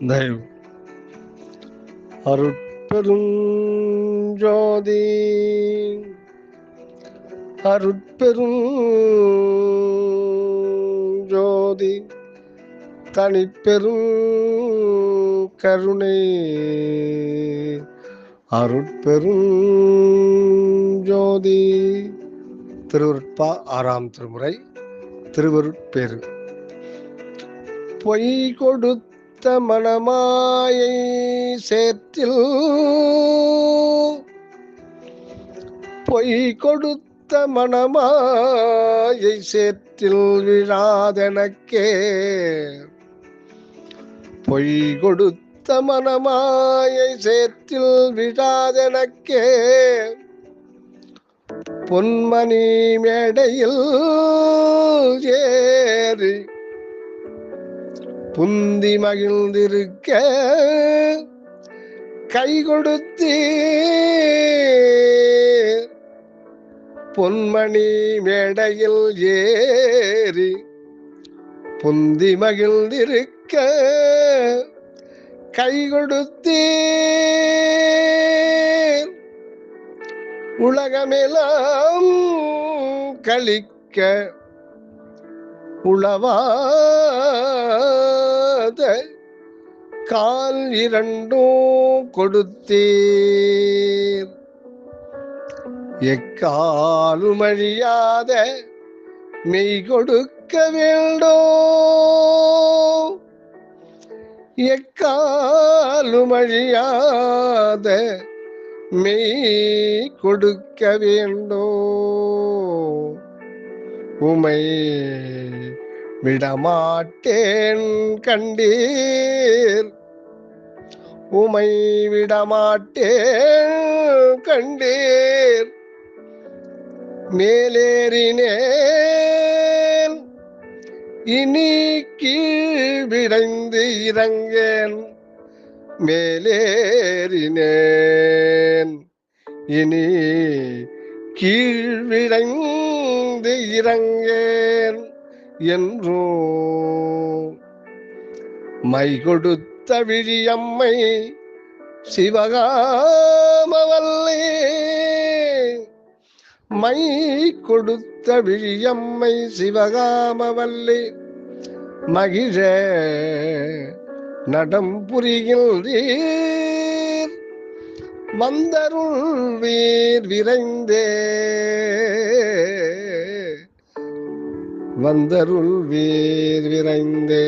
தயவு அருட்பெரும் ஜோதி அருட்பெரும் ஜோதி தனிப்பெரும் கருணை அருட்பெரும் ஜோதி திருவருட்பா ஆறாம் திருமுறை திருவருட்பேரு பொய் கொடுத்த மணமாயை சேற்றில் பொய் கொடுத்த மணமாயை சேற்றில் விழாதெனக்கே. பொய் கொடுத்த மணமாயை சேற்றில் விழாதெனக்கே. பொன்மணி மேடையில் ஏறி புந்தி மகிழ்ந்திருக்க கை கொடுத்து. பொன்மணி மேடையில் ஏறி புந்தி மகிழ்ந்திருக்க கை கொடுத்து. உலகமெல்லாம் கழிக்க உளவாத கால் இரண்டும் கொடுத்தீர். எக்காலும் அழியாத மெய் கொடுக்க வேண்டும். எக்காலும் அழியாத மெய் கொடுக்க வேண்டும். உமை விடமாட்டேன் கண்டீர். உமை விடமாட்டேன் கண்டீர். மேலேறினேன். இனி கீழ் விடைந்து இறங்கேன். மேலேறினேன். இனி கீழ் விடைந்து இறங்கேன். என்றோ. மை கொடுத்த விழியம்மை சிவகாமவல்லே. மை கொடுத்த விழியம்மை சிவகாமவல்லே. மகிழ நடம் புரிகின்றீர். வந்தருள் வீர் விரைந்தே. வந்தருள் வீர் விரைந்தே.